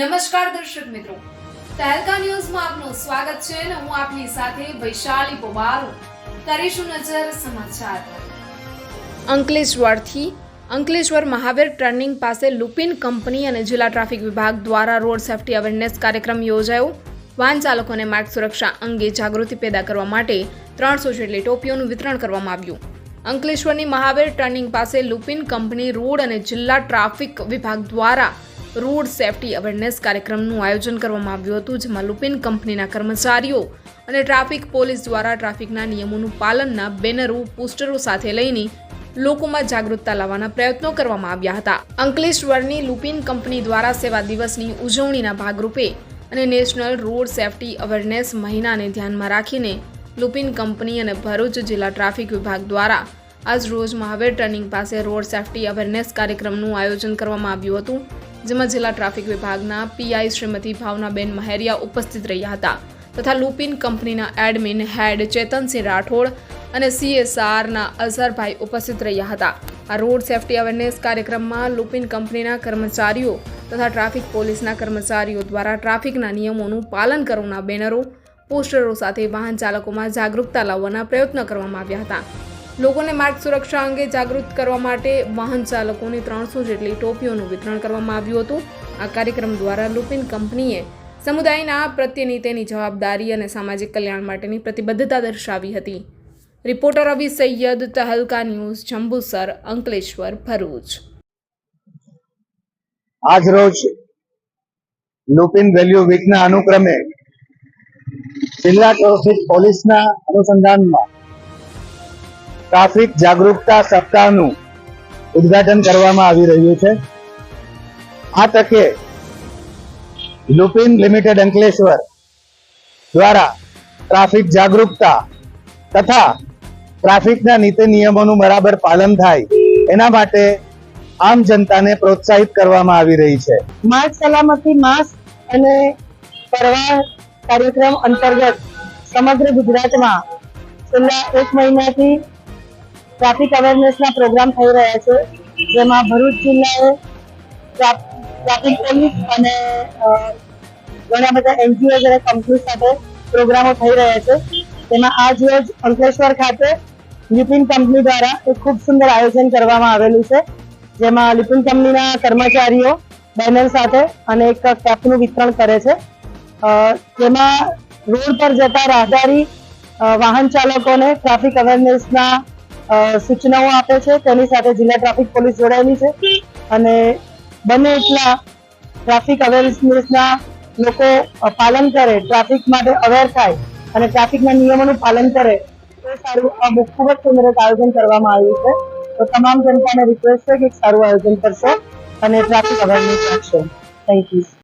નમસ્કાર દર્શક મિત્રો. તહેલકા ન્યૂઝમાં આપનું સ્વાગત છે અને હું આપની સાથે વૈશાલી પોબારો કરીશું નજર સમાચાર. અંકલેશ્વરથી અંકલેશ્વર મહાવીર ટર્નિંગ પાસે લુપિન કંપની અને જિલ્લા ટ્રાફિક વિભાગ દ્વારા રોડ સેફટી અવેરનેસ કાર્યક્રમ યોજાયો. વાહન ચાલકોને માર્ગ સુરક્ષા અંગે જાગૃતિ પેદા કરવા માટે ત્રણસો જેટલી ટોપીઓનું વિતરણ કરવામાં આવ્યું. અંકલેશ્વરની મહાવીર ટર્નિંગ પાસે લુપિન કંપની રોડ અને જિલ્લા ટ્રાફિક વિભાગ દ્વારા રોડ સેફટી અવેરનેસ કાર્યક્રમનું આયોજન કરવામાં આવ્યું હતું, જેમાં લુપિન કંપનીના કર્મચારીઓ અને ટ્રાફિક પોલીસ દ્વારા ટ્રાફિકના નિયમોનું પાલનના બેનરો, પોસ્ટરો સાથે લઈને લોકોમાં જાગૃતતા લાવવાના પ્રયત્નો કરવામાં આવ્યા હતા. અંકલેશ્વરની લુપિન કંપની દ્વારા સેવા દિવસની ઉજવણીના ભાગરૂપે અને નેશનલ રોડ સેફટી અવેરનેસ મહિનાને ધ્યાનમાં રાખીને લુપિન કંપની અને ભરૂચ જિલ્લા ટ્રાફિક વિભાગ દ્વારા આજ રોજ મહાવીર ટર્નિંગ પાસે રોડ સેફટી અવેરનેસ કાર્યક્રમનું આયોજન કરવામાં આવ્યું હતું. જેમાં જિલ્લા ટ્રાફિક વિભાગના પીઆઈ શ્રીમતી ભાવનાબેન મહેરિયા ઉપસ્થિત રહ્યા હતા તથા લુપિન કંપનીના એડમિન હેડ ચેતનસિંહ રાઠોડ અને સીએસઆરના અઝહરભાઈ ઉપસ્થિત રહ્યા હતા. આ રોડ સેફટી અવેરનેસ કાર્યક્રમમાં લુપિન કંપનીના કર્મચારીઓ તથા ટ્રાફિક પોલીસના કર્મચારીઓ દ્વારા ટ્રાફિકના નિયમોનું પાલન કરવાના બેનરો, પોસ્ટરો સાથે વાહન ચાલકોમાં જાગૃતતા લાવવાના પ્રયત્નો કરવામાં આવ્યા હતા. લોકોને માર્ગ સુરક્ષા અંગે જાગૃત કરવા માટે વાહન ચાલકોને ત્રણસો જેટલી ટોપીઓનું વિતરણ કરવામાં આવ્યું હતું. આ કાર્યક્રમ દ્વારા લુપિન કંપનીએ સમુદાયના પ્રત્યેની તેની જવાબદારી અને સામાજિક કલ્યાણ માટેની પ્રતિબદ્ધતા દર્શાવી હતી. Reporter Abhi Syed, Tehelka news, Jambusar, Ankleshwar, Bharuch. આજ લુપિન વેલ્યુ વીકના અનુક્રમે જિલ્લા ટ્રાફિક પોલીસના અનુસંધાનમાં ટ્રાફિક જાગૃતતા સપ્તાહનું ઉદઘાટન કરવામાં આવી રહ્યું છે. આ તકે લુપિન લિમિટેડ અંકલેશ્વર દ્વારા ટ્રાફિક જાગૃતતા તથા ટ્રાફિકના નીતિ નિયમોનું બરાબર પાલન થાય એના માટે આમ જનતાને પ્રોત્સાહિત કરવામાં આવી રહી છે. માર્ગ સલામતી માસ અને પરવા કાર્યક્રમ અંતર્ગત સમગ્ર ગુજરાતમાં છેલ્લા એક મહિનાથી ટ્રાફિક અવેરનેસના પ્રોગ્રામ થઈ રહ્યા છે, જેમાં ભરૂચ જિલ્લાએ ટ્રાફિક પોલીસ અને ઘણા બધા એનજીઓ અને કંપની સાથે પ્રોગ્રામો થઈ રહ્યા છે. તેમાં આજ રોજ અંકલેશ્વર ખાતે લિપિન કંપની દ્વારા એક ખૂબ સુંદર આયોજન કરવામાં આવેલું છે, જેમાં લિપિન કંપનીના કર્મચારીઓ, બેનર સાથે અને એક કેપનું વિતરણ કરે છે. જેમાં રોડ પર જતા રાહદારી વાહન ચાલકોને ટ્રાફિક અવેરનેસના સૂચનાઓ આપે છે તેની સાથે જિલ્લા ટ્રાફિક પોલીસ જોડાયેલી છે. અને બને એટલા ટ્રાફિક અવેરનેસના લોકો પાલન કરે, ટ્રાફિક માટે અવેર થાય અને ટ્રાફિકના નિયમોનું પાલન કરે તો સારું, આ ખૂબ જ સુંદર આયોજન કરવામાં આવ્યું છે. તો તમામ જનતાને રિક્વેસ્ટ છે કે સારું આયોજન કરશો અને ટ્રાફિક અવેરનેસ રાખશો થેન્ક યુ